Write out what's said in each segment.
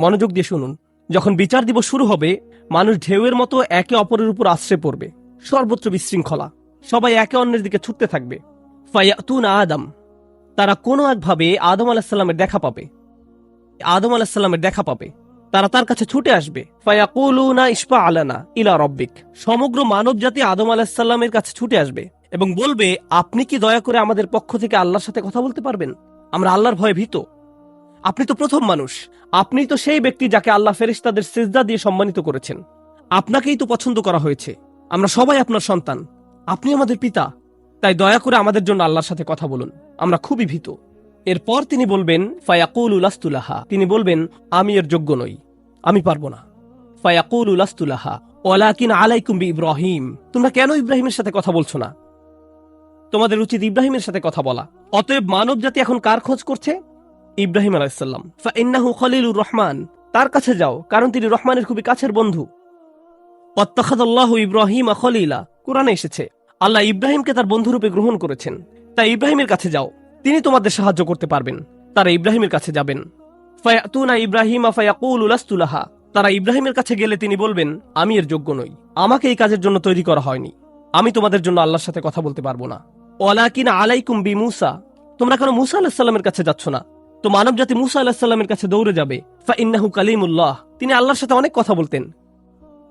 মনোযোগ দিয়ে শুনুন। যখন বিচার দিবস শুরু হবে, মানুষ ঢেউয়ের মতো একে অপরের উপর আশ্রে পড়বে। সর্বত্র বিশৃঙ্খলা। সবাই একে অন্যের দিকে ছুটতে থাকবে। আদম। তারা কোনো একভাবে আদম আলাহিসাল্লামের দেখা পাবে। আদম আলাহিসাল্লামের দেখা পাবে। তারা তার কাছে ছুটে আসবে। ফায়াকুলুনা ইসপা আলানা ইলা রব্বিক। সমগ্র মানব জাতি আদম আলাহিসাল্লামের কাছে ছুটে আসবে এবং বলবে, আপনি কি দয়া করে আমাদের পক্ষ থেকে আল্লাহর সাথে কথা বলতে পারবেন? আমরা আল্লাহর ভয়ে ভীত। আপনি তো প্রথম মানুষ। আপনি তো সেই ব্যক্তি যাকে আল্লাহ ফেরেশতাদের সেজদা দিয়ে সম্মানিত করেছেন। আপনাকেই তো পছন্দ করা হয়েছে। আমরা সবাই আপনার সন্তান। আপনি আমাদের পিতা। তাই দয়া করে আমাদের জন্য আল্লাহর সাথে কথা বলুন। আমরা খুবই ভীত। এরপর তিনি বলবেন, ফায়াকুল উলাস্তুলাহা তিনি বলবেন, আমি এর যোগ্য নই। আমি পারব না। ফায়াকুল উলাস্তুলাহা ওলাকিন আলাইকুম ইব্রাহিম তোমরা কেন ইব্রাহিমের সাথে কথা বলছো না? তোমাদের উচিত ইব্রাহিমের সাথে কথা বলা। অতএব মানব জাতি এখন কার খোঁজ করছে? ইব্রাহিম আলাইসাল্লাম ফাইন্নাহু খলিলুর রহমান। তার কাছে যাও, কারণ তিনি রহমানের খুবই কাছের বন্ধু। অত্তাখাদাল্লাহ ইব্রাহিম খলিলা। কোরআনে এসেছে, আল্লাহ ইব্রাহিমকে তার বন্ধুরূপে গ্রহণ করেছেন। তাই ইব্রাহিমের কাছে যাও, তিনি তোমাদের সাহায্য করতে পারবেন। তারা ইব্রাহিমের কাছে যাবেন। ফায়াতুনা ইব্রাহিম ফায়াকুল তারা ইব্রাহিমের কাছে গেলে তিনি বলবেন, আমি এর যোগ্য নই। আমাকে এই কাজের জন্য তৈরি করা হয়নি। আমি তোমাদের জন্য আল্লাহর সাথে কথা বলতে পারব না। ওয়ালাকিন আলাইকুম বি মুসা। তোমরা কেন মুসা আলাহিসাল্লামের কাছে যাচ্ছ না? তো মানব জাতি মুসা আলাহিসাল্লামের কাছে দৌড়ে যাবে। ফা ইন্নাহু কালিমুল্লাহ। তিনি আল্লাহর সাথে অনেক কথা বলতেন।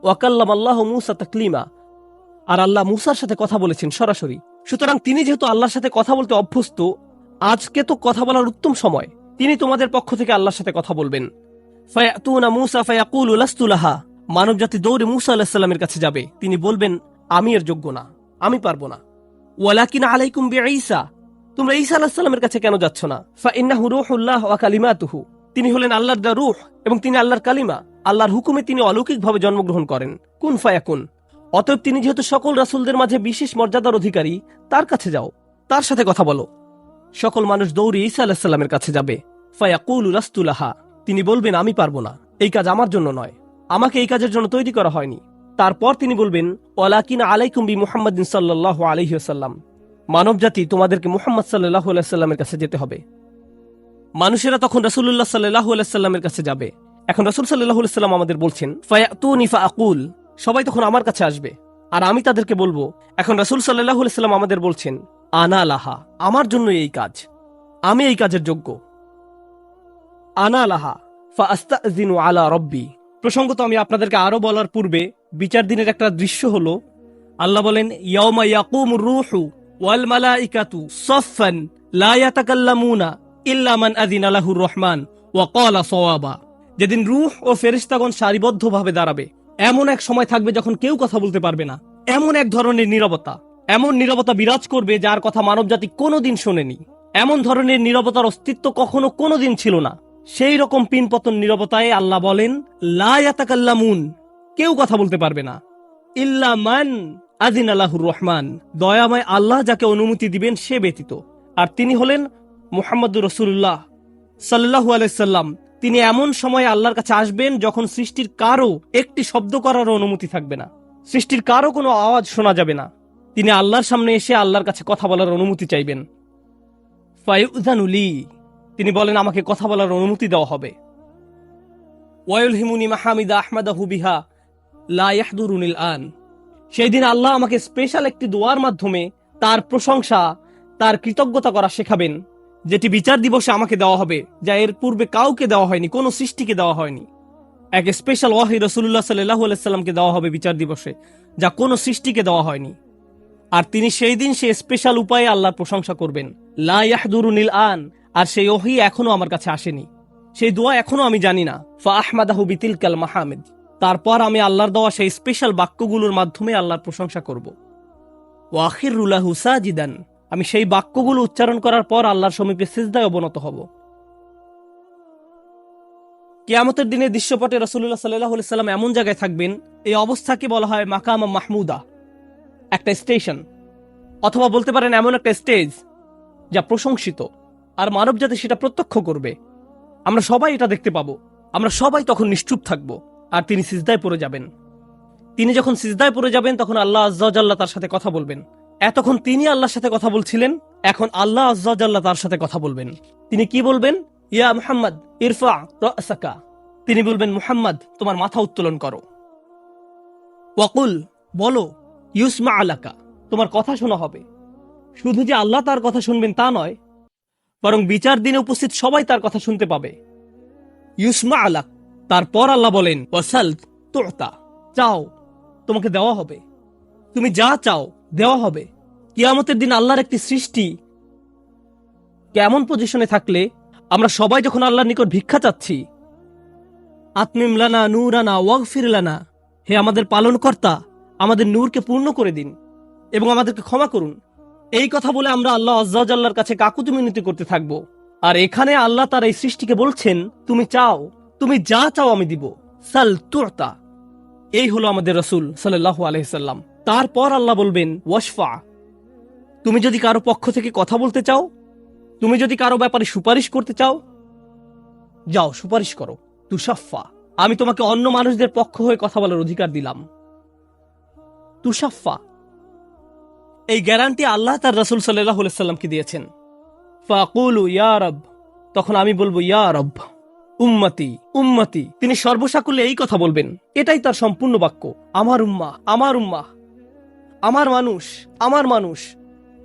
ওয়াকাল্লাম আল্লাহ মুসা তাকলিমা। আর আল্লাহ মুসার সাথে কথা বলেছেন সরাসরি। সুতরাং তিনি যেহেতু আল্লাহর সাথে কথা বলতে অভ্যস্ত, আজকে তো কথা বলার উত্তম সময়। তিনি তোমাদের পক্ষ থেকে আল্লাহর সাথে কথা বলবেন। ফায়াতুনা মুসা ফায়াকুল উলাস্তুলাহা মানব জাতি দৌড়ে মুসা আলাহিসাল্লামের কাছে যাবে। তিনি বলবেন, আমি এর যোগ্য না। আমি পারব না। ওয়ালাকিন আলাইকুম বি ঈসা তোমরা ঈসা আলাহিসাল্লামের কাছে কেন যাচ্ছ না? ফা ইন্নাহু রূহুল্লাহ ওয়া কালিমাতুহু। তিনি হলেন আল্লাহর দা রূহ এবং তিনি আল্লাহর কালিমা। আল্লাহর হুকুমে তিনি অলৌকিকভাবে জন্মগ্রহণ করেন। কুন ফায়াকুন। অতএব তিনি যেহেতু সকল রাসূলদের মাঝে বিশেষ মর্যাদার অধিকারী, তার কাছে যাও। তার সাথে কথা বলো। সকল মানুষ দৌড়ে ঈসা আলাহিসাল্লামের কাছে যাবে। ফায়াকুল রাস্তুলাহা তিনি বলবেন, আমি পারব না। এই কাজ আমার জন্য নয়। আমাকে এই কাজের জন্য তৈরি করা হয়নি। তারপর তিনি বলবেন, ওয়ালাকিন আলাইকুম বি মুহাম্মদিন সাল্লাহ আলহিহাল্লাম মানব জাতি তোমাদেরকে মুহাম্মদ সাল্লাহ আলাইসাল্লামের কাছে যেতে হবে। মানুষেরা তখন রাসুল্লাহ সাল্লাহ আলাইসাল্লামের কাছে যাবে। এখন রাসুল সাল্লাহ সাল্লাম আমাদের বলছেন ফায়াতুনিফা আকুল সবাই তখন আমার কাছে আসবে। আর আমি তাদেরকে বলব, এখন রাসুল সাল্লাহ সাল্লাম আমাদের বলছেন, আনা লাহা আমার জন্য এই কাজ। আমি এই কাজের যোগ্য। আনা লাহা ফা আস্তাজিনু আলা রব্বি প্রসঙ্গত আমি আপনাদেরকে আরও বলার পূর্বে বিচার দিনের একটা দৃশ্য হলো, আল্লাহ বলেন, ইয়াউমা ইয়াকুম রুহু ওয়াল মালাইকাতু সফফান লা ইয়াতাকাল্লামুনা ইল্লা মান আযিনা লাহুর রহমান যেদিন রূহ ও ফেরেশতাগণ সারিবদ্ধভাবে দাঁড়াবে, এমন এক সময় থাকবে যখন কেউ কথা বলতে পারবে না। এমন এক ধরনের নীরবতা, এমন নীরবতা বিরাজ করবে যার কথা মানবজাতি কোনোদিন শোনেনি। এমন ধরনের নীরবতার অস্তিত্ব কখনো কোনোদিন ছিল না। সেই রকম পিনপতন নীরবতায় আল্লাহ বলেন লায়াতাকাল্লামুন কেউ কথা বলতে পারবে না। ইল্লা মান আজিন আল্লাহুর রহমান, দয়াময় আল্লাহ যাকে অনুমতি দিবেন সে ব্যতীত। আর তিনি হলেন মুহাম্মদুর রসুল্লাহ সাল্লাহু আলাইসাল্লাম তিনি এমন সময় আল্লাহর কাছে আসবেন যখন সৃষ্টির কারও একটি শব্দ করার অনুমতি থাকবে না। সৃষ্টির কারও কোনো আওয়াজ শোনা যাবে না। তিনি আল্লাহর সামনে এসে আল্লাহর কাছে কথা বলার অনুমতি চাইবেন। ফায়ুজানুলি তিনি বলেন, আমাকে কথা বলার অনুমতি দেওয়া হবে। ওয়াইল হিমুনি মাহমিদা আহমদাহু হুবিহা লা ইয়াহদুরুনিল আন। সেই দিন আল্লাহ আমাকে স্পেশাল একটি দোয়ার মাধ্যমে তার প্রশংসা, তার কৃতজ্ঞতা করা শেখাবেন, যেটি বিচার দিবসে আমাকে দেওয়া হবে, যা এর পূর্বে কাউকে দেওয়া হয়নি, কোনো সৃষ্টিকে দেওয়া হয়নি। এক স্পেশাল ওয়াহি রসুল্লাহ সাল্লাহ আলাইসাল্লামকে দেওয়া হবে বিচার দিবসে, যা কোনো সৃষ্টিকে দেওয়া হয়নি। আর তিনি সেই দিন সে স্পেশাল উপায়ে আল্লাহর প্রশংসা করবেন। লা ইয়াহদুরুনিল আন, আর সেই ওহি এখনও আমার কাছে আসেনি। সেই দোয়া এখনও আমি জানি না। ফা আহমাদাহু বিতিল কাল মাহমেদ। তারপর আমি আল্লাহর দেওয়া সেই স্পেশাল বাক্যগুলোর মাধ্যমে আল্লাহর প্রশংসা করব। ওয়াখির রুলাহু সাজিদান, আমি সেই বাক্যগুলো উচ্চারণ করার পর আল্লাহর সমীপে সিজদায় অবনত হব। কিয়ামতের দিনে দৃশ্যপটে রসুল্লাহ সাল্লাহ সাল্লাম এমন জায়গায় থাকবেন, এই অবস্থাকে বলা হয় মাকামা মাহমুদা, একটা স্টেশন, অথবা বলতে পারেন এমন একটা স্টেজ, যা প্রশংসিত, আর মানবজাতি সেটা প্রত্যক্ষ করবে। আমরা সবাই এটা দেখতে পাবো, আমরা সবাই তখন নিশ্চুপ থাকব। আর তিনি সিজদায় পড়ে যাবেন। তিনি যখন সিজদায় পড়ে যাবেন, তখন আল্লাহ আজ্লাহ তার সাথে কথা বলবেন। এতক্ষণ তিনি আল্লাহর সাথে কথা বলছিলেন, এখন আল্লাহ আজ্লাহ তার সাথে কথা বলবেন। তিনি কি বলবেন? ইয়া মোহাম্মদ, ইরফা রাসাকা তিনি বলবেন, মুহাম্মদ, তোমার মাথা উত্তোলন করো। ওয়াকুল বলো, ইউসমা আলাকা, তোমার কথা শোনা হবে। শুধু যে আল্লাহ তার কথা শুনবেন তা নয়, বরং বিচার দিনে উপস্থিত সবাই তার কথা শুনতে পাবে। ইউসমা আলাক তারপর আল্লাহ বলেন, ওয়াসাল তোতা, চাও, তোমাকে দেওয়া হবে। তুমি যা চাও, দেওয়া হবে। কিয়ামতের দিন আল্লাহর একটি সৃষ্টি কেমন পজিশনে থাকলে আমরা সবাই যখন আল্লাহর নিকট ভিক্ষা চাচ্ছি, আতমিম লানা নূরানা ওয়াগফির লানা, হে আমাদের পালনকর্তা, আমাদের নূরকে পূর্ণ করে দিন এবং আমাদেরকে ক্ষমা করুন। এই কথা বলে আমরা আল্লাহ আল্লাহর কাছে কাকুতি মিনতি করতে থাকব। আর এখানে আল্লাহ তার এই সৃষ্টিকে বলছেন, তুমি চাও তুমি যা চাও আমি দিব। সাল তুরতা। এই হলো আমাদের রসুল সাল্লাহ আলহিসাল্লাম তারপর আল্লাহ বলবেন, ওয়াশফা। তুমি যদি কারও পক্ষ থেকে কথা বলতে চাও, তুমি যদি কারও ব্যাপারে সুপারিশ করতে চাও, যাও, সুপারিশ করো। তুষাফা আমি তোমাকে অন্য মানুষদের পক্ষ হয়ে কথা বলার অধিকার দিলাম। তুষাফা এই গ্যারান্টি আল্লাহ তার রসুল সাল্লাহ সাল্লামকে দিয়েছেন। ফাকুলু, ইয়া রব। তখন আমি বলব, ইয়া রব। উম্মতি উম্মতি। তিনি সর্বসাকুল্যে এই কথা বলবেন, এটাই তার সম্পূর্ণ বাক্য। আমার উম্মা আমার উম্মা। আমার মানুষ আমার মানুষ।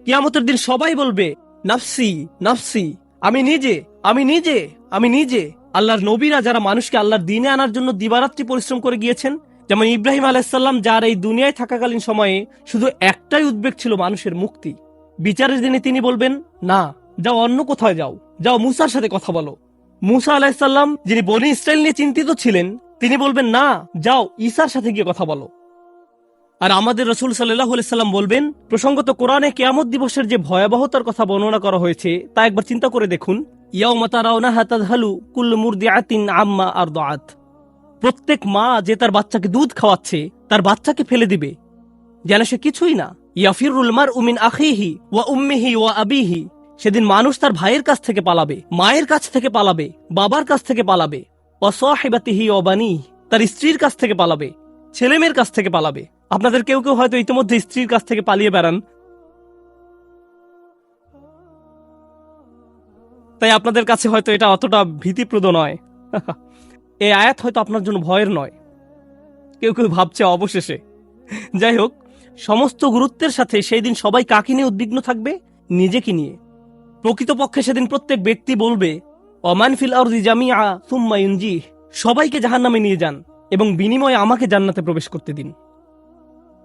কিয়ামতের দিন সবাই বলবে, নাফসি নাফসি। আমি নিজে আমি নিজে আমি নিজে। আল্লাহর নবীরা যারা মানুষকে আল্লাহর দিনে আনার জন্য দিবারাত্রি পরিশ্রম করে গিয়েছেন, যেমন ইব্রাহিম আলাইসাল্লাম যার এই দুনিয়ায় থাকাকালীন সময়ে শুধু একটাই উদ্বেগ ছিল মানুষের মুক্তি। বিচারের দিনে তিনি বলবেন, না, যাও অন্য কোথাও যাও। যাও মুসার সাথে কথা বলো। মুসা আলাহিসাল্লাম যিনি বনি ইসরায়েল নিয়ে চিন্তিত ছিলেন, তিনি বলবেন, না, যাও, ঈসার সাথে গিয়ে কথা বলো। আর আমাদের রসুল সাল্লাহ সাল্লাম বলবেন, প্রসঙ্গত কোরআনে কেয়ামত দিবসের যে ভয়াবহতার কথা বর্ণনা করা হয়েছে, তা একবার চিন্তা করে দেখুন। আম্মা আর প্রত্যেক মা যে তার বাচ্চাকে দুধ খাওয়াচ্ছে, তার বাচ্চাকে ফেলে দিবে। যেন সে কিছুই না। ইয়াফিরুল মার উমিন আখিহি ওয়া উম্মিহি ওয়া আবিহি। সেদিন মানুষ তার ভাইয়ের কাছ থেকে পালাবে, মায়ের কাছ থেকে পালাবে, বাবার কাছ থেকে পালাবে অসহেবাতিহি অবানি তার স্ত্রীর কাছ থেকে পালাবে ছেলে মেয়ের কাছ থেকে পালাবে। আপনাদের কেউ কেউ হয়তো ইতিমধ্যে স্ত্রীর কাছ থেকে পালিয়ে বেড়ান। তাই আপনাদের কাছে হয়তো এটা অতটা ভীতিপ্রদ নয়। এই আয়াত হয়তো আপনার জন্য ভয়ের নয়। কেউ কেউ ভাবছে অবশেষে। যাই হোক, সমস্ত গুরুত্বের সাথে সেই দিন সবাই কাকে নিয়ে উদ্বিগ্ন থাকবে? নিজেকে নিয়ে। প্রকৃতপক্ষে সেদিন প্রত্যেক ব্যক্তি বলবে, অমান ফিল ইউনজি সবাইকে জাহান্নামে নিয়ে যান এবং বিনিময়ে আমাকে জান্নাতে প্রবেশ করতে দিন।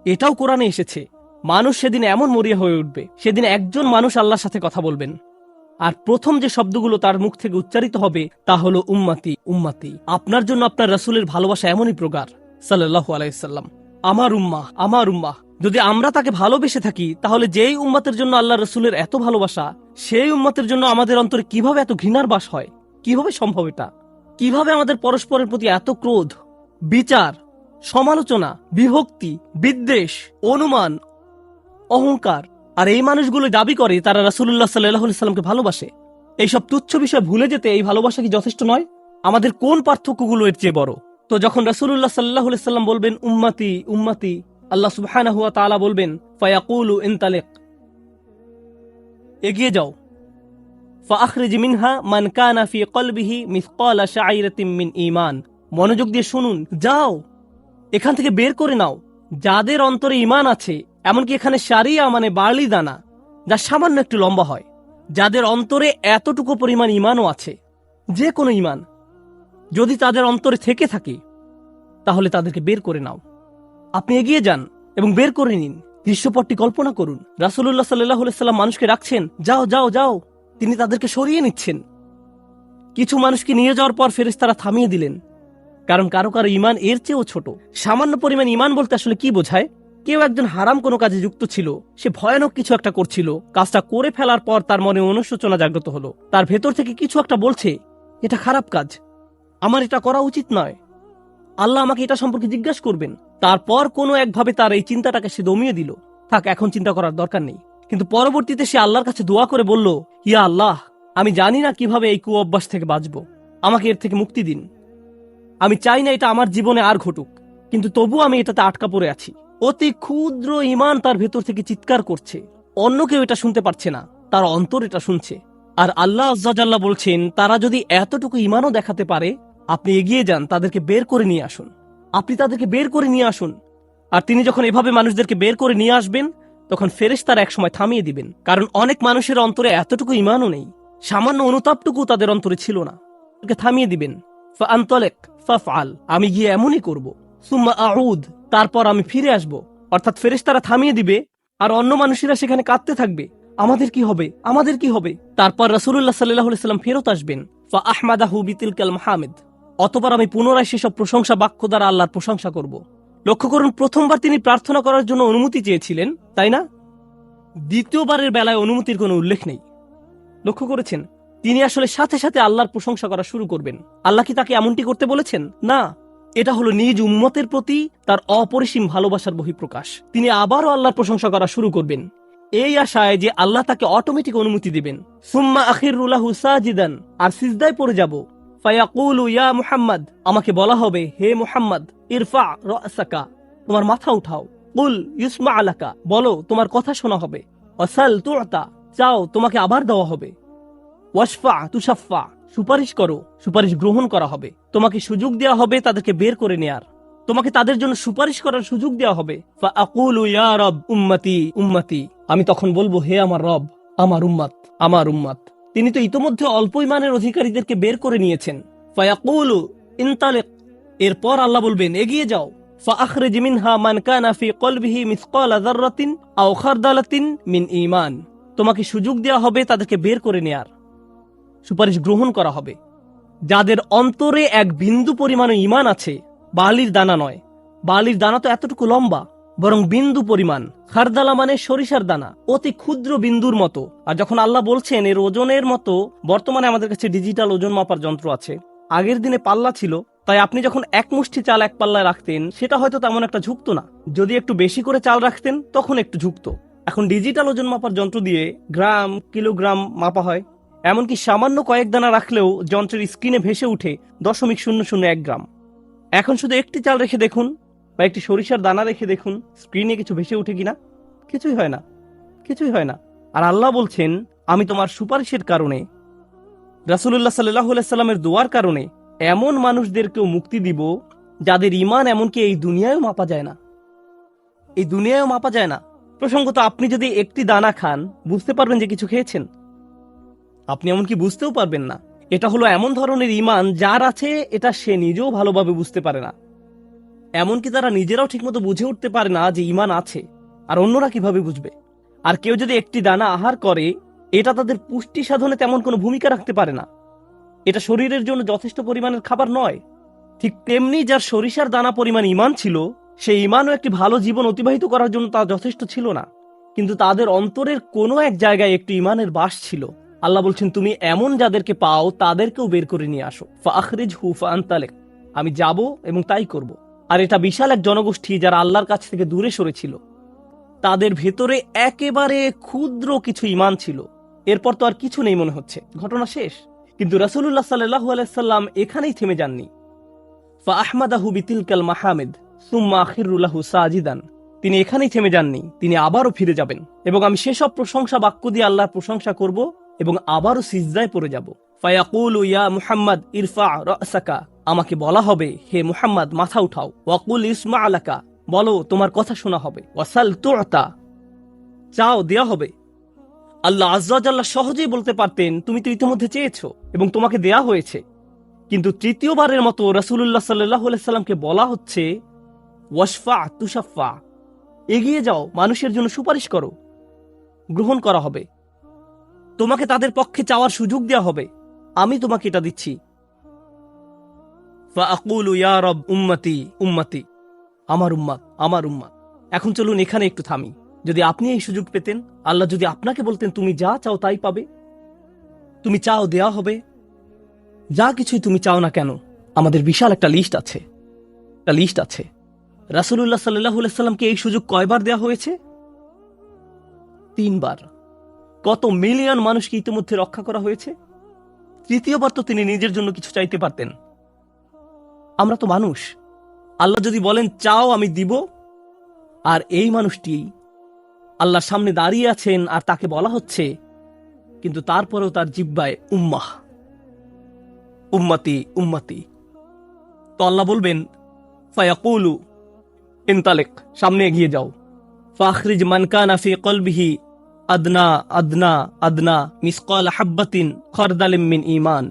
এটাও কোরআনে এসেছে, মানুষ সেদিন এমন মরিয়া হয়ে উঠবে, সেদিন একজন মানুষ আল্লাহর সাথে কথা বলবেন। আর প্রথম যে শব্দগুলো তার মুখ থেকে উচ্চারিত হবে, তা হলো উম্মাতি উম্মাতি। আপনার জন্য আপনার রাসূলের ভালোবাসা এমনই প্রকার সাল্লাল্লাহু আলাইসাল্লাম আমার উম্মাহ আমার উম্মাহ। যদি আমরা তাকে ভালোবেসে থাকি, তাহলে যেই উম্মাতের জন্য আল্লাহ রসুলের এত ভালোবাসা সেই উম্মাতের জন্য আমাদের অন্তরে কীভাবে এত ঘৃণার বাস হয়? কীভাবে সম্ভব এটা? কীভাবে আমাদের পরস্পরের প্রতি এত ক্রোধ, বিচার, সমালোচনা, বিভক্তি, বিদ্বেষ, অনুমান, অহংকার আর এই মানুষগুলো দাবি করে তারা রাসুল্লাহ সাল্লাহ সাল্লামকে ভালোবাসে? এইসব তুচ্ছ বিষয় ভুলে যেতে এই ভালোবাসা কি যথেষ্ট নয়? আমাদের কোন পার্থক্যগুলো এর চেয়ে বড়? তো যখন রাসুল্লাহ সাল্লাহ সাল্লাম বলবেন, উম্মাতি উম্মাতি, আল্লাহ তাআলা বলবেন, ফায়াকুলু ইনতালিক। এগিয়ে যাও। কলবিহি মিন মনোযোগ দিয়ে শুনুন, যাও, এখান থেকে বের করে নাও। যাদের অন্তরে ইমান আছে, এমনকি এখানে সারিয়া মানে বার্লি দানা, যা সামান্য একটু লম্বা হয়, যাদের অন্তরে এতটুকু পরিমাণ ঈমানও আছে যে কোনো ঈমান, যদি তাদের অন্তরে থেকে থাকে, তাহলে তাদেরকে বের করে নাও। আপনি এগিয়ে যান এবং বের করে নিন। দৃশ্যপটটি কল্পনা করুন। রাসুল্লাহ সাল্লাহ সাল্লাম মানুষকে রাখছেন, যাও যাও যাও। তিনি তাদেরকে সরিয়ে নিচ্ছেন। কিছু মানুষকে নিয়ে যাওয়ার পর ফেরেস তারা থামিয়ে দিলেন। কারণ কারও কারও ইমান এর চেয়েও ছোট। সামান্য পরিমাণ ইমান বলতে আসলে কি বোঝায়? কেউ একজন হারাম কোনো কাজে যুক্ত ছিল, সে ভয়ানক কিছু একটা করছিল, কাজটা করে ফেলার পর তার মনে অনুশোচনা জাগ্রত হলো। তার ভেতর থেকে কিছু একটা বলছে, এটা খারাপ কাজ। আমার এটা করা উচিত নয়। আল্লাহ আমাকে এটা সম্পর্কে জিজ্ঞাসা করবেন। তারপর কোনো একভাবে তার এই চিন্তাটাকে সে দমিয়ে দিল। থাক, এখন চিন্তা করার দরকার নেই। কিন্তু পরবর্তীতে সে আল্লাহর কাছে দোয়া করে বলল, ইয়া আল্লাহ, আমি জানি না কীভাবে এই কু অভ্যাস থেকে বাঁচব। আমাকে এর থেকে মুক্তি দিন। আমি চাই না এটা আমার জীবনে আর ঘটুক। কিন্তু তবু আমি এটাতে আটকা পড়ে আছি। অতি ক্ষুদ্র ইমান তার ভেতর থেকে চিৎকার করছে। অন্য কেউ এটা শুনতে পারছে না। তার অন্তর এটা শুনছে। আর আল্লাহ আজ্জাজাল্লাহ বলছেন, তারা যদি এতটুকু ইমানও দেখাতে পারে আপনি এগিয়ে যান, তাদেরকে বের করে নিয়ে আসুন। আপনি তাদেরকে বের করে নিয়ে আসুন। আর তিনি যখন এভাবে মানুষদেরকে বের করে নিয়ে আসবেন, তখন ফেরেশতারা একসময় থামিয়ে দিবেন। কারণ অনেক মানুষের অন্তরে এতটুকু ইমানও নেই। সামান্য অনুতাপটুকু তাদের অন্তরে ছিল না। থামিয়ে দিবেন। আমি গিয়ে এমনই করব। সুম্মা আউদ, তারপর আমি ফিরে আসব। অর্থাৎ ফেরেশতারা থামিয়ে দিবে, আর অন্য মানুষেরা সেখানে কাঁদতে থাকবে। আমাদের কি হবে? আমাদের কি হবে? তারপর রাসূলুল্লাহ সাল্লাল্লাহু আলাইহি সাল্লাম ফেরত আসবেন। ফা আহমাদাহু বিতিলকাল মাহমিদ। অতবার আমি পুনরায় সেসব প্রশংসা বাক্য দ্বারা আল্লাহর প্রশংসা করব। লক্ষ্য করুন, প্রথমবার তিনি প্রার্থনা করার জন্য অনুমতি চেয়েছিলেন, তাই না? দ্বিতীয়বারের বেলায় অনুমতির কোনো উল্লেখ নেই। লক্ষ্য করেছেন, তিনি আসলে সাথে সাথে আল্লাহর প্রশংসা করা শুরু করবেন। আল্লাহ কি তাকে এমনটি করতে বলেছেন? না। এটা হলো নিজ উম্মতের প্রতি তার অপরিসীম ভালোবাসার বহিঃপ্রকাশ। তিনি আবারও আল্লাহর প্রশংসা করা শুরু করবেন। এই আশায় যে আল্লাহ তাকে অটোমেটিক অনুমতি দিবেন। সুম্মা আখিরুল্লাহু সাজিদান, আর সিজদায় পড়ে যাব। ফায়াকুলু, ইয়া মুহাম্মদ, আমাকে বলা হবে, হে মুহাম্মদ, ইরফা রাসাকা তোমার মাথা উঠাও। কুল, ইউসমা আলাকা, বলো, তোমার কথা শোনা হবে। অসাল তুতা চাও, তোমাকে আবার দেওয়া হবে। ওয়াসফা তুষাফা সুপারিশ করো, সুপারিশ গ্রহণ করা হবে। তোমাকে সুযোগ দেওয়া হবে তাদেরকে বের করে নেয়ার। তোমাকে তাদের জন্য সুপারিশ করার সুযোগ দেওয়া হবে। ইয়া রব, উম্মতি উম্মতি, আমি তখন বলব, হে আমার রব, আমার উম্মাত আমার উম্মাত। তিনি তো ইতোমধ্যে অল্প ইমানের অধিকারীদেরকে বের করে নিয়েছেন ফায়াকুলু ইনতালিক এরপর আল্লাহ বলবেন এগিয়ে যাও فأخرج منها من كان في قلبه مثقال ذرة أو خردلة من إيمان তোমাকে সুযোগ দেওয়া হবে তাদেরকে বের করে নেয়ার সুপারিশ গ্রহণ করা হবে যাদের অন্তরে এক বিন্দু পরিমাণ ইমান আছে বালির দানা নয় বালির দানা তো এতটুকু লম্বা বরং বিন্দু পরিমাণ। খারদালা মানে সরিষার দানা, অতি ক্ষুদ্র বিন্দুর মতো। আর যখন আল্লাহ বলছেন, এর ওজনের মতো, বর্তমানে আমাদের কাছে ডিজিটাল ওজন মাপার যন্ত্র আছে। আগের দিনে পাল্লা ছিল, তাই আপনি যখন এক মুষ্টি চাল এক পাল্লায় রাখতেন, সেটা হয়তো তেমন একটা ঝুঁকতো না। যদি একটু বেশি করে চাল রাখতেন, তখন একটু ঝুঁকতো। এখন ডিজিটাল ওজন মাপার যন্ত্র দিয়ে গ্রাম, কিলোগ্রাম মাপা হয়। এমনকি সামান্য কয়েক দানা রাখলেও যন্ত্রের স্ক্রিনে ভেসে উঠে দশমিক শূন্য শূন্য এক গ্রাম। এখন শুধু একটি চাল রেখে দেখুন বা একটি সরিষার দানা রেখে দেখুন স্ক্রিনে কিছু ভেসে উঠে কিনা? কিছুই হয় না, কিছুই হয় না। আর আল্লাহ বলছেন, আমি তোমার সুপারিশের কারণে রাসুল্লাহ সাল্লাহ সাল্লামের দোয়ার কারণে এমন মানুষদেরকেও মুক্তি দিব, যাদের ইমান এমনকি এই দুনিয়ায়ও মাপা যায় না। এই দুনিয়ায়ও মাপা যায় না। প্রসঙ্গত, আপনি যদি একটি দানা খান, বুঝতে পারবেন যে কিছু খেয়েছেন। আপনি এমনকি বুঝতেও পারবেন না। এটা হলো এমন ধরনের ইমান যার আছে, এটা সে নিজেও ভালোভাবে বুঝতে পারে না। এমনকি তারা নিজেরাও ঠিকমতো বুঝে উঠতে পারে না যে ইমান আছে, আর অন্যরা কীভাবে বুঝবে? আর কেউ যদি একটি দানা আহার করে, এটা তাদের পুষ্টি সাধনে তেমন কোনো ভূমিকা রাখতে পারে না। এটা শরীরের জন্য যথেষ্ট পরিমাণের খাবার নয়। ঠিক তেমনি যার সরিষার দানা পরিমাণ ইমান ছিল সেই ইমানও একটি ভালো জীবন অতিবাহিত করার জন্য তা যথেষ্ট ছিল না। কিন্তু তাদের অন্তরের কোনো এক জায়গায় একটি ইমানের বাস ছিল। আল্লাহ বলছেন, তুমি এমন যাদেরকে পাও, তাদেরকেও বের করে নিয়ে আসো। ফাখরিজ হুফা আন্তালেক। আমি যাব এবং তাই করব। আর এটা বিশাল এক জনগোষ্ঠী যারা আল্লাহর কাছ থেকে দূরে সরেছিল। তাদের ভেতরে একেবারে ক্ষুদ্র কিছু ইমান ছিল। এরপর তো আর কিছু নেই মনে হচ্ছে। ঘটনা শেষ। কিন্তু রাসুল্লাহ সাল্লাহ আলাইসাল্লাম এখানেই থেমে যাননি। সুম্মা তিনি এখানেই থেমে যাননি। তিনি আবারও ফিরে যাবেন। এবং আমি সেসব প্রশংসা বাক্য দিয়ে আল্লাহর প্রশংসা করব এবং আবারও সিজদায় পড়ে যাব। ফায়াকুল, ইয়া মুহাম্মদ, ইরফা রাসাকা আমাকে বলা হবে, হে মুহাম্মদ, মাথা উঠাও। ওয়াকুল ইসমা আলাকা বলো, তোমার কথা শোনা হবে। ওয়াসাল তুতা চাও, দেয়া হবে। আল্লাহ আজ্লাহ সহজেই বলতে পারতেন, তুমি তো ইতিমধ্যে চেয়েছো এবং তোমাকে দেয়া হয়েছে। কিন্তু তৃতীয়বারের মতো রাসুল্লাহ সাল্লাহ সাল্লামকে বলা হচ্ছে ওয়াসফা তুষাফা এগিয়ে যাও, মানুষের জন্য সুপারিশ করো, গ্রহণ করা হবে। তোমাকে তাদের পক্ষে চাওয়ার সুযোগ দেওয়া হবে। আমি তোমাকে এটা দিচ্ছি। উম্মতি উম্মতি। আমার উম্মাত আমার উম্মাত। এখন চলুন এখানে একটু থামি। যদি আপনি এই সুযোগ পেতেন, আল্লাহ যদি আপনাকে বলতেন, তুমি যা চাও তাই পাবে। তুমি চাও দেয়া হবে। যা কিছুই তুমি চাও না কেন, আমাদের বিশাল একটা লিস্ট আছে। একটা লিস্ট আছে। রাসুল্লাহ সাল্লাহ সাল্লামকে এই সুযোগ কয়বার দেওয়া হয়েছে? তিনবার। কত মিলিয়ন মানুষকে ইতিমধ্যে রক্ষা করা হয়েছে? তৃতীয়বার তো তিনি নিজের জন্য কিছু চাইতে পারতেন। আমরা তো মানুষ। আল্লাহ যদি বলেন, চাও, আমি দিব। আর এই মানুষটি আল্লাহর সামনে দাঁড়িয়ে আছেন আর তাকে বলা হচ্ছে, কিন্তু তারপরেও তার জিব্বায় উম্মাহ। উম্মাতি উম্মাতি। তো আল্লাহ বলবেন, ফায়াকুলু, ইনতালেক, সামনে এগিয়ে যাও। ফাখরিজ মানকানা ফি কলবিহি আদনা আদনা আদনা, মিসকাল হাব্বাতিন খরদালিম মিন ইমান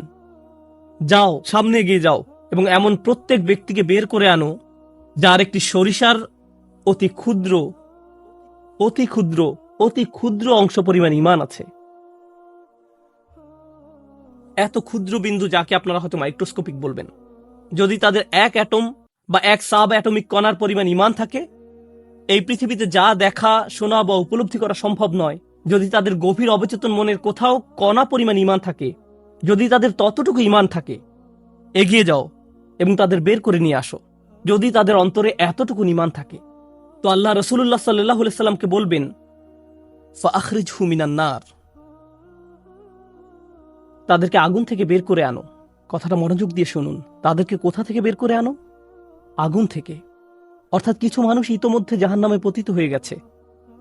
যাও, সামনে এগিয়ে যাও এবং এমন প্রত্যেক ব্যক্তিকে বের করে আনো যার একটি সরিষার অতি ক্ষুদ্র অতি ক্ষুদ্র অতি ক্ষুদ্র অংশ পরিমাণ ইমান আছে। এত ক্ষুদ্র বিন্দু যাকে আপনারা হয়তো মাইক্রোস্কোপিক বলবেন। যদি তাদের এক অ্যাটম বা এক সাব অ্যাটমিক কণার পরিমাণ ইমান থাকে, এই পৃথিবীতে যা দেখা, শোনা বা উপলব্ধি করা সম্ভব নয় যদি তাদের গভীর অবচেতন মনের কোথাও কণা পরিমাণ ইমান থাকে, যদি তাদের ততটুকু ইমান থাকে, এগিয়ে যাও এবং তাদের বের করে নিয়ে আসো। যদি তাদের অন্তরে এতটুকু ইমান থাকে, তো আল্লাহ রসুল্লাহ সাল্লাহ সাল্লামকে বলবেন ফাখরিজ হুমিনান্নার তাদেরকে আগুন থেকে বের করে আনো। কথাটা মনোযোগ দিয়ে শুনুন। তাদেরকে কোথা থেকে বের করে আনো? আগুন থেকে। অর্থাৎ কিছু মানুষ ইতোমধ্যে জাহান নামে পতিত হয়ে গেছে।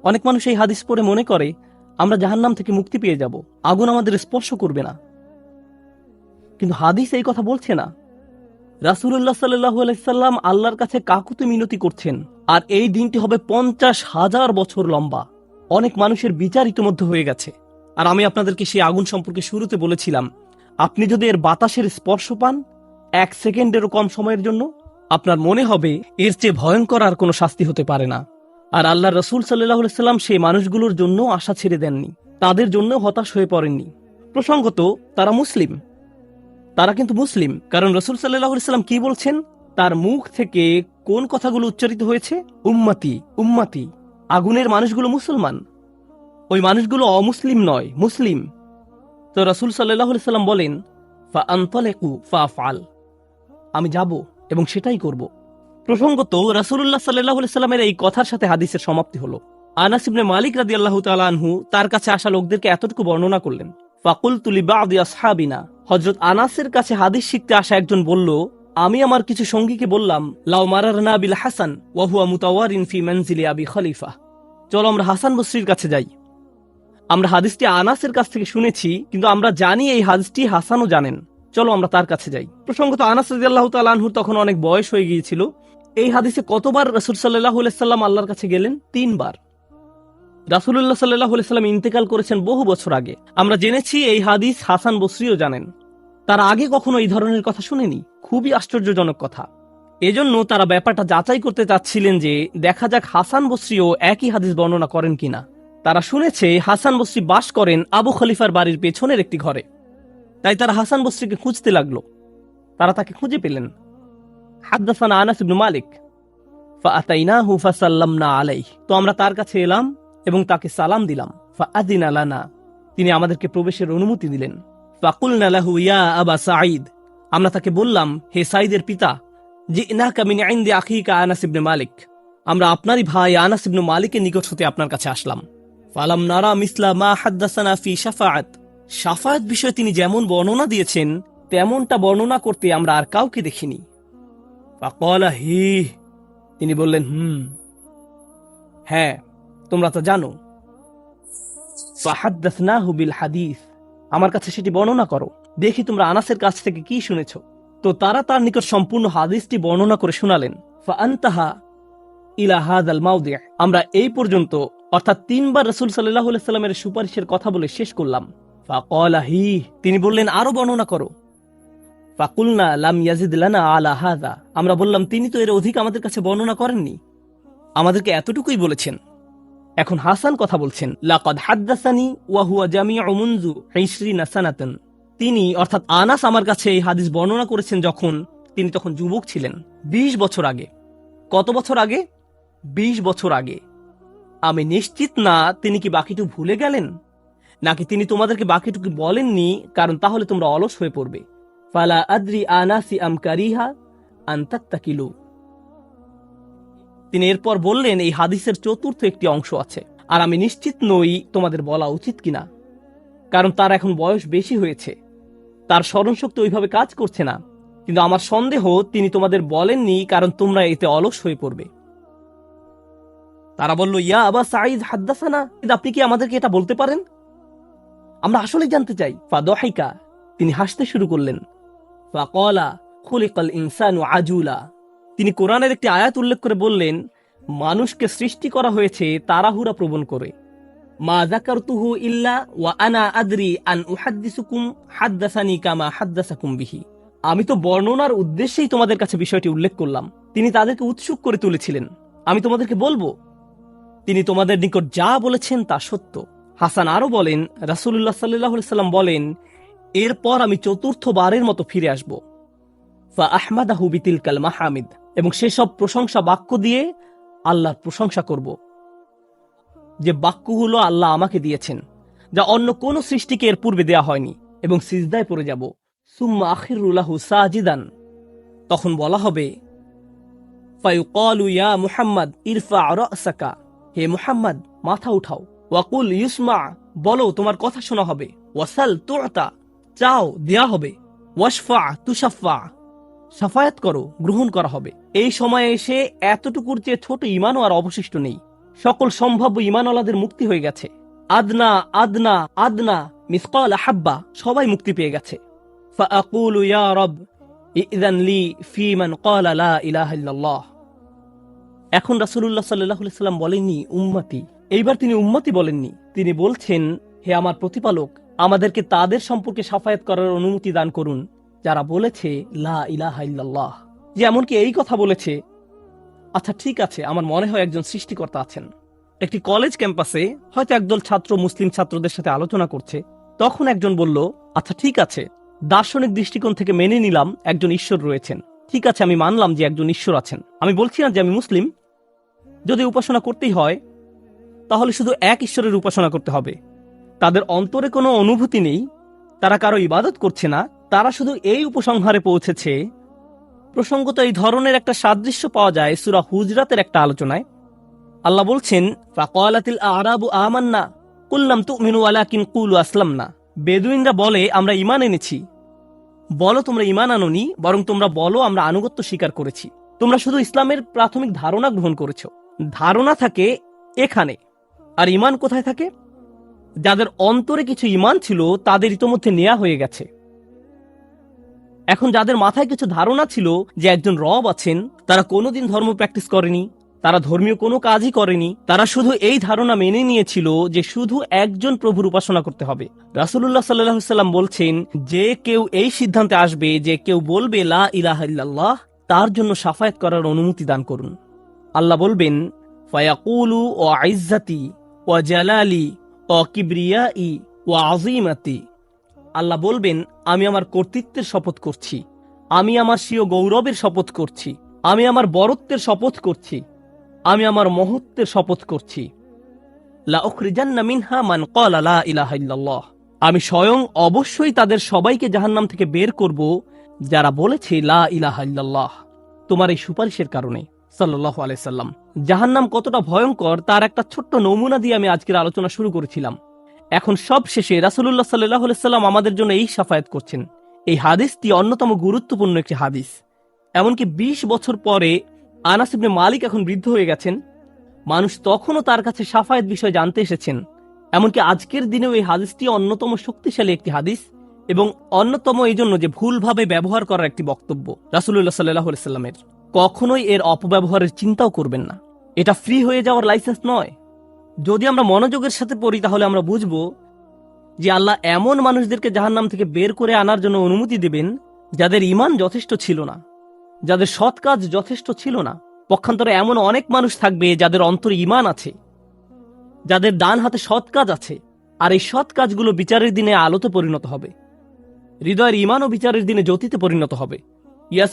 অনেক মানুষ এই হাদিস পড়ে মনে করে আমরা জাহান্নাম থেকে মুক্তি পেয়ে যাব। আগুন আমাদের স্পর্শ করবে না। কিন্তু হাদিস এই কথা বলছে না। রাসুল্লাহ সাল্লাহ আলাইসাল্লাম আল্লাহর কাছে কাকুতে মিনতি করছেন। আর এই দিনটি হবে পঞ্চাশ হাজার বছর লম্বা। অনেক মানুষের বিচার ইতিমধ্যে হয়ে গেছে। আর আমি আপনাদেরকে সেই আগুন সম্পর্কে শুরুতে বলেছিলাম, আপনি যদি এর বাতাসের স্পর্শ পান, এক সেকেন্ডেরও কম সময়ের জন্য, আপনার মনে হবে এর চেয়ে ভয়ঙ্কর আর কোনো শাস্তি হতে পারে না। আর আল্লাহ রসুল সাল্লাহ সাল্লাম সেই মানুষগুলোর জন্য আশা ছেড়ে দেননি। তাদের জন্য হতাশ হয়ে পড়েননি। প্রসঙ্গত, তারা মুসলিম। তারা কিন্তু মুসলিম। কারণ রসুল সাল্লাহ সাল্লাম কি বলছেন? তার মুখ থেকে কোন কথাগুলো উচ্চারিত হয়েছে? উম্মাতি উম্মাতি। আগুনের মানুষগুলো মুসলমান। ওই মানুষগুলো অমুসলিম নয়, মুসলিম। তো রসুল সাল্লাহ সাল্লাম বলেন, ফা আন্তলেকু, ফা ফাল আমি যাব এবং সেটাই করব। প্রসঙ্গত রাসুল্লাহ সাল্লাহ সাল্লামের এই কথার সাথে হাদিসের সমাপ্তি হলো। আনাস ইবনে মালিক রাদি আল্লাহ আনহু তার কাছে আসা লোকদেরকে এতটুকু বর্ণনা করলেন ফাকুল তুলি বাদি আসহাবিনা। হজরত আনাসের কাছে হাদিস শিখতে আসা একজন বলল, আমি আমার কিছু সঙ্গীকে বললাম, লাউ মারারনা বিল হাসান ওয়াহুয়া মুতাওয়ারিন ফি মনজিলি আবি খলিফা। চলো আমরা হাসান বসরির কাছে যাই। আমরা হাদিসটি আনাসের কাছ থেকে শুনেছি, কিন্তু আমরা জানি এই হাদিসটি হাসানও জানেন। চলো আমরা তার কাছে যাই। প্রসঙ্গত আনাস তাআলা আনহুর তখন অনেক বয়স হয়ে গিয়েছিল। এই হাদিসে কতবার রাসূল আলাইহি সাল্লাম আল্লাহর কাছে গেলেন? তিনবার। রাসূলুল্লাহ সাল্লাল্লাহু আলাইহি সাল্লাম ইন্তেকাল করেছেন বহু বছর আগে। আমরা জেনেছি এই হাদিস হাসান বসরিও জানেন। তার আগে কখনো এই ধরনের কথা শুনেনি। খুবই আশ্চর্যজনক কথা। এজন্য তারা ব্যাপারটা যাচাই করতে চাচ্ছিলেন যে দেখা যাক হাসান বসরিও একই হাদিস বর্ণনা করেন কিনা। তারা শুনেছে হাসান বসরি বাস করেন আবু খলিফার বাড়ির পেছনের একটি ঘরে। তাই তারা হাসান বসরিকে খুঁজতে লাগল। তারা তাকে খুঁজে পেলেন। হাদ্দাসানা আনাস ইবনু মালিক। ফাআতাইনাহু ফাসাল্লামনা আলাইহ। তো আমরা তার কাছে এলাম এবং তাকে সালাম দিলাম। ফাআদিন আলানা তিনি আমাদেরকে প্রবেশের অনুমতি দিলেন। ফাকুলনা লাহু ইয়া আবা সাঈদ। আমরা তাকে বললাম, হে সাঈদের পিতা যে ইনাকা মিন ইনদি আখিকা আনাস ইবনে মালিক। আমরা আপনারই ভাই আনাস ইবনু মালিকের নিকট হতে আপনার কাছে আসলাম। ফালাম নারা মিসলা মা হাদ্দাসানা ফি শাফাআত। শাফায়াত বিষয়ে তিনি যেমন বর্ণনা দিয়েছেন, তেমনটা বর্ণনা করতে আমরা আর কাউকে দেখিনি। হি তিনি বললেন, হুম। হ্যাঁ তোমরা তো জানো। ফাহাদ্দাসনাহু বিল হাদিস। আমার কাছে সেটি বর্ণনা করো। দেখি তোমরা আনাসের কাছ থেকে কি শুনেছ। তো তারা তার নিকট সম্পূর্ণ হাদিসটি বর্ণনা করে শোনালেন। ফাআনতাহা ইলা হাদাল মাউদি। আমরা এই পর্যন্ত, অর্থাৎ তিনবার রসুল সাল্লাহ সাল্লামের সুপারিশের কথা বলে শেষ করলাম। ফাকলা হি। তিনি বললেন, আরও বর্ণনা করো। ফাকুলনা লাম ইয়াজিদ লানা আলা হাদা। আমরা বললাম, তিনি তো এর অধিক আমাদের কাছে বর্ণনা করেননি। আমাদেরকে এতটুকুই বলেছেন। এখন হাসান কথা বলছেন, লাকাদ হাদ্দাসানি ওয়া হুয়া জামিউ মুনজু 20 সানাতান। তিনি, অর্থাৎ আনাস আমার কাছে এই হাদিস বর্ণনা করেছেন যখন তিনি তখন যুবক ছিলেন 20 বছর আগে। কত বছর আগে? 20 বছর আগে। আমি নিশ্চিত না তিনি কি বাকিটুকু ভুলে গেলেন? নাকি তিনি তোমাদেরকে বাকিটুকু বলেননি, কারণ তাহলে তোমরা অলস হয়ে পড়বে। ফালা আদ্রি আনাসি আম কারিহা আন্তাত্তাকিলু তিনি এরপর বললেন, এই হাদিসের চতুর্থ একটি অংশ আছে, আর আমি নিশ্চিত নই তোমাদের বলা উচিত কিনা, কারণ তার এখন বয়স বেশি হয়েছে। তার স্মরণশক্তি ওইভাবে কাজ করছে না, কিন্তু আমার সন্দেহ তিনি তোমাদের বলেননি, কারণ তোমরা এতে অলস হয়ে পড়বে। তারা বলল, ইয়া আবা সাঈদ হাদ্দাসানা কিন্তু আপনি কি আমাদেরকে এটা বলতে পারেন? আমরা আসলে জানতে চাই। ফাদহাইকা তিনি হাসতে শুরু করলেন। আজুলা। তিনি কোরআনের একটি আয়াত উল্লেখ করে বললেন, মানুষকে সৃষ্টি করা হয়েছে তাড়াহুড়া প্রবণ করে। মা ওয়া আনা আদরি আমি তো বর্ণনার উদ্দেশ্যেই তোমাদের কাছে বিষয়টি উল্লেখ করলাম। তিনি তাদেরকে উৎসুক করে তুলেছিলেন। আমি তোমাদেরকে বলব, তিনি তোমাদের নিকট যা বলেছেন তা সত্য। হাসান আরও বলেন, রাসূলুল্লাহ সাল্লাল্লাহু আলাইহি সাল্লাম বলেন এরপর আমি চতুর্থবারের মতো ফিরে আসব। ফা আহমাদাহু বিতিলকাল মাহমিদ। এবং সেসব প্রশংসা বাক্য দিয়ে আল্লাহর প্রশংসা করব। যে বাক্যগুলো আল্লাহ আমাকে দিয়েছেন, যা অন্য কোন সৃষ্টিকে এর পূর্বে দেয়া হয়নি, এবং সিজদায় পড়ে যাব। সুম্মা আখিরুল্লাহু সাজিদান। তখন বলা হবে, ফায়ুকালু ইয়া মুহাম্মদ ইরফা রাসাকা। হে মুহাম্মদ, মাথা উঠাও। ওয়াকুল ইউসমা, বলো, তোমার কথা শোনা হবে। ওয়াসাল তুতা চাও দেয়া হবে ওয়াশফা তুষাফা সাফায়াত করো গ্রহণ করা হবে এই সময়ে এসে এতটুকুর চেয়ে ছোট ইমানও আর অবশিষ্ট নেই সকল সম্ভাব্য ইমানওয়ালাদের মুক্তি হয়ে গেছে আদনা আদনা আদনা মিসকাল হাব্বা সবাই মুক্তি পেয়ে গেছে فأقول يا رب إذن لي في من قال لا إله إلا الله এখন রাসূলুল্লাহ সাল্লাল্লাহু আলাইহি সাল্লাম বলেননি উম্মতি এইবার তিনি উম্মতি বলেননি তিনি বলছেন হে আমার প্রতিপালক আমাদেরকে তাদের সম্পর্কে সাফায়াত করার অনুমতি দান করুন, যারা বলেছে, লা ইলাহা ইল্লাল্লাহ। যে এমনকি এই কথা বলেছে আচ্ছা ঠিক আছে, আমার মনে হয় একজন সৃষ্টিকর্তা আছেন। একটি কলেজ ক্যাম্পাসে হয়তো একদল ছাত্র মুসলিম ছাত্রদের সাথে আলোচনা করছে, তখন একজন বলল আচ্ছা ঠিক আছে, দার্শনিক দৃষ্টিকোণ থেকে মেনে নিলাম একজন ঈশ্বর রয়েছেন। ঠিক আছে, আমি মানলাম যে একজন ঈশ্বর আছেন। আমি বলছি না যে আমি মুসলিম। যদি উপাসনা করতেই হয়, তাহলে শুধু এক ঈশ্বরের উপাসনা করতে হবে। তাদের অন্তরে কোনো অনুভূতি নেই, তারা কারও ইবাদত করছে না, তারা শুধু এই উপসংহারে পৌঁছেছে। প্রসঙ্গত এই ধরনের একটা সাদৃশ্য পাওয়া যায় সুরা হুজরাতের একটা আলোচনায়। আল্লাহ বলছেন আরাবু আমান্না কুল্লাম তুমিনু আলাকিন কুলু আসলাম না বেদুইনরা বলে, আমরা ইমান এনেছি। বলো তোমরা ইমান আনোনি, বরং তোমরা বলো আমরা আনুগত্য স্বীকার করেছি। তোমরা শুধু ইসলামের প্রাথমিক ধারণা গ্রহণ করেছ। ধারণা থাকে এখানে। আর ইমান কোথায় থাকে? যাদের অন্তরে কিছু ইমান ছিল, তাদের ইতোমধ্যে নেওয়া হয়ে গেছে। এখন যাদের মাথায় কিছু ধারণা ছিল যে একজন রব আছেন, তারা কোনোদিন ধর্ম প্র্যাকটিস করেনি, তারা ধর্মীয় কোনো কাজই করেনি, তারা শুধু এই ধারণা মেনে নিয়েছিল যে শুধু একজন প্রভুর উপাসনা করতে হবে। রাসুল্লাহ সাল্লাম বলছেন, যে কেউ এই সিদ্ধান্তে আসবে যে কেউ বলবে, লা ইলাহা তার জন্য সাফায়াত করার অনুমতি দান করুন। আল্লাহ বলবেন, ফায়াকুলু ও আইজ্জাতি ও জালালি আজিমাতি। আল্লাহ বলবেন, আমি আমার কর্তৃত্বের শপথ করছি। আমি আমার স্বীয় গৌরবের শপথ করছি। আমি আমার বরত্বের শপথ করছি। আমি আমার মহত্বের শপথ করছি। মিনহা মান আমি স্বয়ং অবশ্যই তাদের সবাইকে জাহান্নাম থেকে বের করব, যারা বলেছে লা ইলাহা তোমার এই সুপারিশের কারণে। সাল্লাল্লাহু আলাইহি সাল্লাম। জাহান্নাম কতটা ভয়ঙ্কর, তার একটা ছোট্ট নমুনা দিয়ে আমি আজকের আলোচনা শুরু করেছিলাম। এখন সব শেষে রাসূলুল্লাহ সাল্লাল্লাহু আলাইহি সাল্লাম আমাদের জন্য এই সাফায়াত করছেন। এই হাদিসটি অন্যতম গুরুত্বপূর্ণ একটি হাদিস। এমনকি ২০ বছর পরে আনাস ইবনে মালিক এখন বৃদ্ধ হয়ে গেছেন। মানুষ তখনও তার কাছে সাফায়াত বিষয় জানতে এসেছেন। এমনকি আজকের দিনেও এই হাদিসটি অন্যতম শক্তিশালী একটি হাদিস এবং অন্যতম এই জন্য যে ভুলভাবে ব্যবহার করার একটি বক্তব্য রাসুল্লাহ সাল্লাহ সাল্লামের। কখনোই এর অপব্যবহারের চিন্তাও করবেন না। এটা ফ্রি হয়ে যাওয়ার লাইসেন্স নয়। যদি আমরা মনোযোগের সাথে পড়ি, তাহলে আমরা বুঝব যে আল্লাহ এমন মানুষদেরকে জাহান্নাম থেকে বের করে আনার জন্য অনুমতি দেবেন, যাদের ইমান যথেষ্ট ছিল না, যাদের সৎ কাজ যথেষ্ট ছিল না। পক্ষান্তরে এমন অনেক মানুষ থাকবে যাদের অন্তরে ইমান আছে, যাদের ডান হাতে সৎ কাজ আছে, আর এই সৎ কাজগুলো বিচারের দিনে আলোতে পরিণত হবে। হৃদয়ের ইমান ও বিচারের দিনে জ্যোতিতে পরিণত হবে। ইয়াস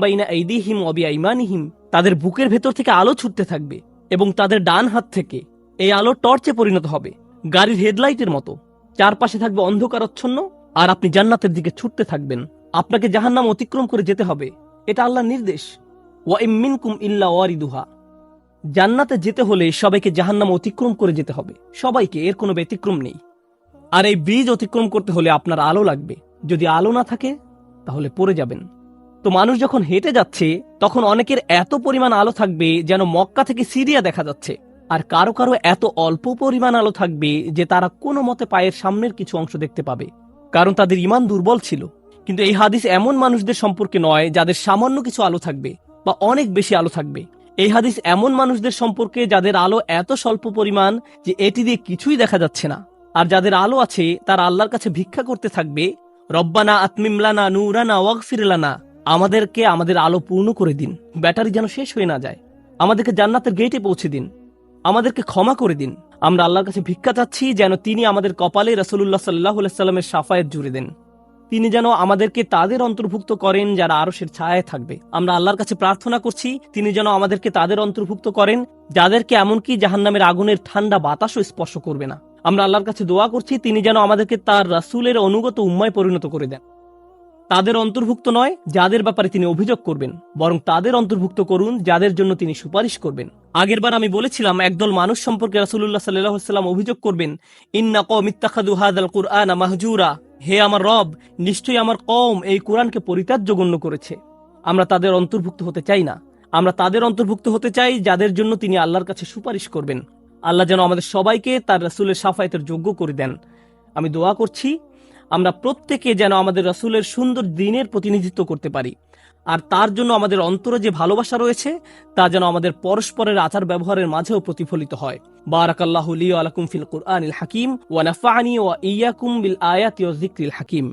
বাইনা এইদিহিম তাদের বুকের ভেতর থেকে আলো ছুটতে থাকবে এবং তাদের ডান হাত থেকে এই আলো টর্চে পরিণত হবে, গাড়ির হেডলাইটের মতো। চারপাশে থাকবে অন্ধকারচ্ছন্ন আর আপনি জান্নাতের দিকে ছুটতে থাকবেন। আপনাকে জাহান্নাম অতিক্রম করে যেতে হবে। এটা আল্লাহর নির্দেশ। ওয়া ইল্লা ওয়ারিদুহা। জান্নাতে যেতে হলে সবাইকে জাহান্নাম অতিক্রম করে যেতে হবে। সবাইকে, এর কোনো ব্যতিক্রম নেই। আর এই ব্রিজ অতিক্রম করতে হলে আপনার আলো লাগবে। যদি আলো না থাকে, তাহলে পড়ে যাবেন। তো মানুষ যখন হেঁটে যাচ্ছে, তখন অনেকের এত পরিমাণ আলো থাকবে যেন মক্কা থেকে সিরিয়া দেখা যাচ্ছে। আর কারও কারও এত অল্প পরিমাণ আলো থাকবে যে তারা কোনো মতে পায়ের সামনের কিছু অংশ দেখতে পাবে। কারণ তাদের ইমান দুর্বল ছিল। কিন্তু এই হাদিস এমন মানুষদের সম্পর্কে নয় যাদের সামান্য কিছু আলো থাকবে বা অনেক বেশি আলো থাকবে। এই হাদিস এমন মানুষদের সম্পর্কে যাদের আলো এত স্বল্প পরিমাণ যে এটি দিয়ে কিছুই দেখা যাচ্ছে না। আর যাদের আলো আছে, তারা আল্লাহর কাছে ভিক্ষা করতে থাকবে, রব্বানা আতমিমলানা নুরানা ওয়াগফিরলানা আমাদেরকে আমাদের আলো পূর্ণ করে দিন। ব্যাটারি যেন শেষ হয়ে না যায়। আমাদেরকে জান্নাতের গেটে পৌঁছে দিন। আমাদেরকে ক্ষমা করে দিন। আমরা আল্লাহর কাছে ভিক্ষা চাচ্ছি যেন তিনি আমাদের কপালে রসুল্লাহ সাল্লাহ সাল্লামের সাফায়েত জুড়ে দেন। তিনি যেন আমাদেরকে তাদের অন্তর্ভুক্ত করেন যারা আরশের ছায়ায় থাকবে। আমরা আল্লাহর কাছে প্রার্থনা করছি, তিনি যেন আমাদেরকে তাদের অন্তর্ভুক্ত করেন, যাদেরকে এমনকি জাহান্নামের আগুনের ঠান্ডা বাতাসও স্পর্শ করবে না। আমরা আল্লাহর কাছে দোয়া করছি, তিনি যেন আমাদেরকে তার রাসূলের অনুগত উম্মায় পরিণত করে দেন। তাদের অন্তর্ভুক্ত নয়, যাদের ব্যাপারে তিনি অভিযোগ করবেন, বরং তাদের অন্তর্ভুক্ত করুন, যাদের জন্য তিনি সুপারিশ করবেন। আগেরবার আমি বলেছিলাম, একদল মানুষ সম্পর্কে রাসুল্লাহ সাল্লাম অভিযোগ করবেন, ইন্না কম ইত্তাখাদু হাদাল কুরআন মাহজুরা। হে আমার রব, নিশ্চয়ই আমার কম এই কোরআনকে পরিত্যাজ্য গণ্য করেছে। আমরা তাদের অন্তর্ভুক্ত হতে চাই না। আমরা তাদের অন্তর্ভুক্ত হতে চাই, যাদের জন্য তিনি আল্লাহর কাছে সুপারিশ করবেন। আল্লাহ যেন আমাদের সবাইকে তার রাসুলের সাফায়তের যোগ্য করে দেন। আমি দোয়া করছি আমরা প্রত্যেকে যেন আমাদের রসুলের সুন্দর দিনের প্রতিনিধিত্ব করতে পারি। আর তার জন্য আমাদের অন্তরে যে ভালোবাসা রয়েছে, তা যেন আমাদের পরস্পরের আচার ব্যবহারের মাঝেও প্রতিফলিত হয়। বারাকাল্লাহ লি ফিল কুরআনিল হাকিম, ওয়া নাফা'নি ওয়া ইয়াকুম বিল আয়াতি ওয়াজ যিকরিল হাকিম।